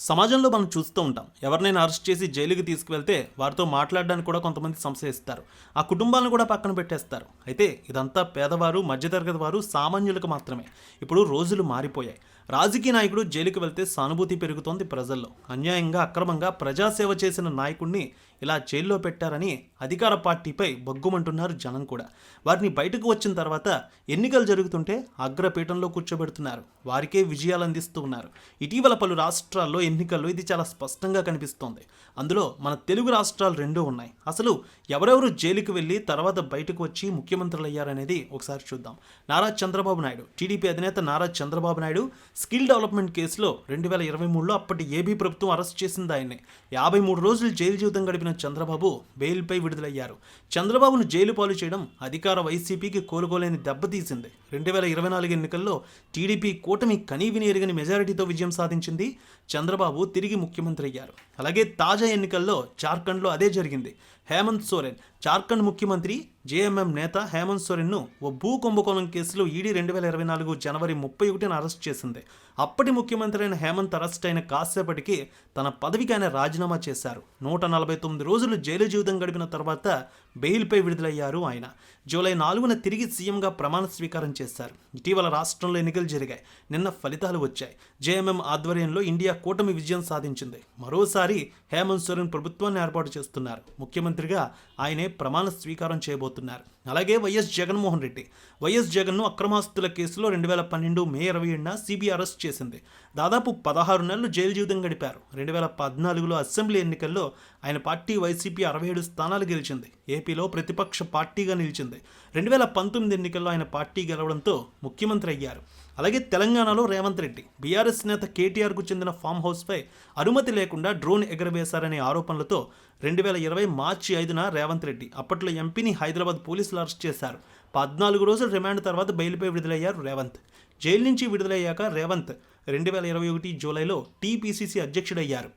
సమాజంలో మనం చూస్తూ ఉంటాం. ఎవరినైనా అరెస్ట్ చేసి జైలుకి తీసుకువెళ్తే వారితో మాట్లాడడానికి కూడా కొంతమంది సంశయిస్తారు. ఆ కుటుంబాలను కూడా పక్కన పెట్టేస్తారు. అయితే ఇదంతా పేదవారు మధ్యతరగతి వారు సామాన్యులకు మాత్రమే. ఇప్పుడు రోజులు మారిపోయాయి. రాజకీయ నాయకుడు జైలుకి వెళ్తే సానుభూతి పెరుగుతోంది ప్రజల్లో. అన్యాయంగా అక్రమంగా ప్రజాసేవ చేసిన నాయకుడిని ఇలా జైల్లో పెట్టారని అధికార పార్టీపై బొగ్గుమంటున్నారు జనం కూడా. వారిని బయటకు వచ్చిన తర్వాత ఎన్నికలు జరుగుతుంటే అగ్రపీఠంలో కూర్చోబెడుతున్నారు. వారికే విజయాలు అందిస్తూ ఉన్నారు. ఇటీవల పలు రాష్ట్రాల్లో ఎన్నికల్లో ఇది చాలా స్పష్టంగా కనిపిస్తోంది. అందులో మన తెలుగు రాష్ట్రాలు రెండూ ఉన్నాయి. అసలు ఎవరెవరు జైలుకి వెళ్ళి తర్వాత బయటకు వచ్చి ముఖ్యమంత్రులు అయ్యారనేది ఒకసారి చూద్దాం. నారా చంద్రబాబు నాయుడు టీడీపీ అధినేత నారా చంద్రబాబు నాయుడు స్కిల్ డెవలప్మెంట్ కేసులో రెండు వేల ఇరవై మూడులో అప్పటి ఏబీ ప్రభుత్వం అరెస్ట్ చేసింది ఆయన్ని. యాభై మూడు రోజులు జైలు జీవితం గడిపిన చంద్రబాబు బెయిల్పై విడుదలయ్యారు. చంద్రబాబును జైలు పాలు చేయడం అధికార వైసీపీకి కోలుకోలేని దెబ్బతీసింది. రెండు వేల ఇరవై నాలుగు ఎన్నికల్లో టీడీపీ కూటమి కనీవిని ఎరగని మెజారిటీతో విజయం సాధించింది చంద్రబాబు తిరిగి ముఖ్యమంత్రి అయ్యారు. అలాగే తాజా ఎన్నికల్లో జార్ఖండ్లో అదే జరిగింది. హేమంత్ సోరెన్. జార్ఖండ్ ముఖ్యమంత్రి జేఎంఎం నేత హేమంత్ సోరెన్ను ఓ భూ కుంభకోణం కేసులో ఈడీ రెండు వేల ఇరవై నాలుగు జనవరి ముప్పై ఒకటిన అరెస్ట్ చేసింది. అప్పటి ముఖ్యమంత్రి అయిన హేమంత్ అరెస్ట్ అయిన కాసేపటికి తన పదవికి ఆయన రాజీనామా చేశారు. నూట నలభై తొమ్మిది రోజులు జైలు జీవితం గడిపిన తర్వాత బెయిల్పై విడుదలయ్యారు ఆయన. జూలై నాలుగున తిరిగి సీఎంగా ప్రమాణ స్వీకారం చేశారు. ఇటీవల రాష్ట్రంలో ఎన్నికలు జరిగాయి. నిన్న ఫలితాలు వచ్చాయి. జేఎంఎం ఆధ్వర్యంలో ఇండియా కూటమి విజయం సాధించింది. మరోసారి హేమంత్ సోరెన్ ప్రభుత్వాన్ని ఏర్పాటు చేస్తున్నారు. ముఖ్యమంత్రిగా ఆయనే ప్రమాణ స్వీకారం చేయబోతున్నారు. అలాగే వైఎస్ జగన్మోహన్ రెడ్డి. వైఎస్ జగన్ను అక్రమాస్తుల కేసులో రెండు వేల పన్నెండు మే ఇరవై ఏడున సిబిఐ అరెస్ట్ చేసింది. దాదాపు పదహారు నెలలు జైలు జీవితం గడిపారు. రెండు వేల పద్నాలుగులో అసెంబ్లీ ఎన్నికల్లో ఆయన పార్టీ వైసీపీ అరవై ఏడు స్థానాలు గెలిచింది. ఏపీలో ప్రతిపక్ష పార్టీగా నిలిచింది. రెండు వేల పంతొమ్మిది ఎన్నికల్లో ఆయన పార్టీ గెలవడంతో ముఖ్యమంత్రి అయ్యారు. అలాగే తెలంగాణలో రేవంత్ రెడ్డి బీఆర్ఎస్ నేత కేటీఆర్కు చెందిన ఫామ్ హౌస్పై అనుమతి లేకుండా డ్రోన్ ఎగరవేశారనే ఆరోపణలతో రెండు వేల ఇరవై మార్చి ఐదున రేవంత్ రెడ్డి అప్పట్లో ఎంపీని హైదరాబాద్ పోలీసులు అరెస్ట్ చేశారు. పద్నాలుగు రోజుల రిమాండ్ తర్వాత బెయిల్పై విడుదలయ్యారు రేవంత్. జైలు నుంచి విడుదలయ్యాక రేవంత్ రెండు వేల ఇరవై ఒకటి జూలైలో టీపీసీసీ అధ్యక్షుడయ్యారు.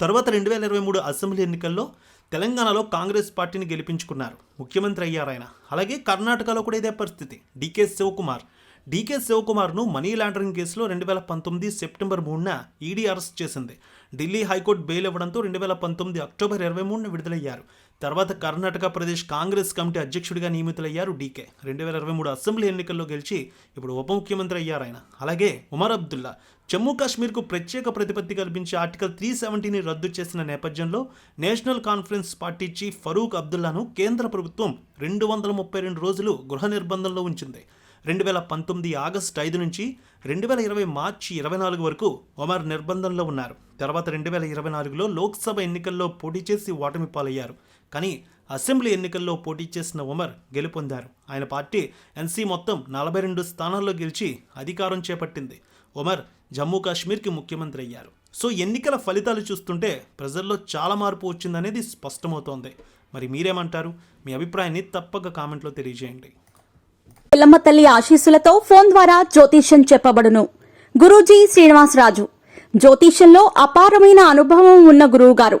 తర్వాత రెండు వేల ఇరవై మూడు అసెంబ్లీ ఎన్నికల్లో తెలంగాణలో కాంగ్రెస్ పార్టీని గెలిపించుకున్నారు. ముఖ్యమంత్రి అయ్యారు ఆయన. అలాగే కర్ణాటకలో కూడా ఇదే పరిస్థితి. డీకే శివకుమార్. డీకే శివకుమార్ను మనీ లాండరింగ్ కేసులో రెండు వేల పంతొమ్మిది సెప్టెంబర్ మూడున ఈడీ అరెస్ట్ చేసింది. ఢిల్లీ హైకోర్టు బెయిల్ ఇవ్వడంతో రెండు వేల పంతొమ్మిది అక్టోబర్ ఇరవై మూడున విడుదలయ్యారు. తర్వాత కర్ణాటక ప్రదేశ్ కాంగ్రెస్ కమిటీ అధ్యక్షుడిగా నియమితులయ్యారు డీకే. రెండు వేల ఇరవై మూడు అసెంబ్లీ ఎన్నికల్లో గెలిచి ఇప్పుడు ఉప ముఖ్యమంత్రి అయ్యారు ఆయన. అలాగే ఉమర్ అబ్దుల్లా జమ్మూ కాశ్మీర్కు ప్రత్యేక ప్రతిపత్తి కల్పించే ఆర్టికల్ త్రీ సెవెంటీని రద్దు చేసిన నేపథ్యంలో National Conference party chief Farooq అబ్దుల్లాను కేంద్ర ప్రభుత్వం రెండు వందల ముప్పై రెండు రోజులు గృహ నిర్బంధంలో ఉంచింది. రెండు వేల పంతొమ్మిది ఆగస్టు ఐదు నుంచి రెండు వేల ఇరవై మార్చి ఇరవై నాలుగు వరకు ఒమర్ నిర్బంధంలో ఉన్నారు. తర్వాత రెండు వేల ఇరవై నాలుగులో లోక్సభ ఎన్నికల్లో పోటీ చేసి ఓటమి పాలయ్యారు. కానీ అసెంబ్లీ ఎన్నికల్లో పోటీ చేసిన ఉమర్ గెలుపొందారు. ఆయన పార్టీ ఎన్సీ మొత్తం నలభై రెండు స్థానాల్లో గెలిచి అధికారం చేపట్టింది. ఉమర్ జమ్మూ కాశ్మీర్కి ముఖ్యమంత్రి అయ్యారు. సో ఎన్నికల ఫలితాలు చూస్తుంటే ప్రజల్లో చాలా మార్పు వచ్చిందనేది స్పష్టమవుతోంది. మరి మీరేమంటారు? మీ అభిప్రాయాన్ని తప్పక కామెంట్లో తెలియజేయండి. పిల్లమ్మ తల్లి ఆశీస్సులతో ఫోన్ ద్వారా జ్యోతిష్యం చెప్పబడును. గురూజీ శ్రీనివాసరాజు. జ్యోతిష్యంలో అపారమైన అనుభవం ఉన్న గురువు గారు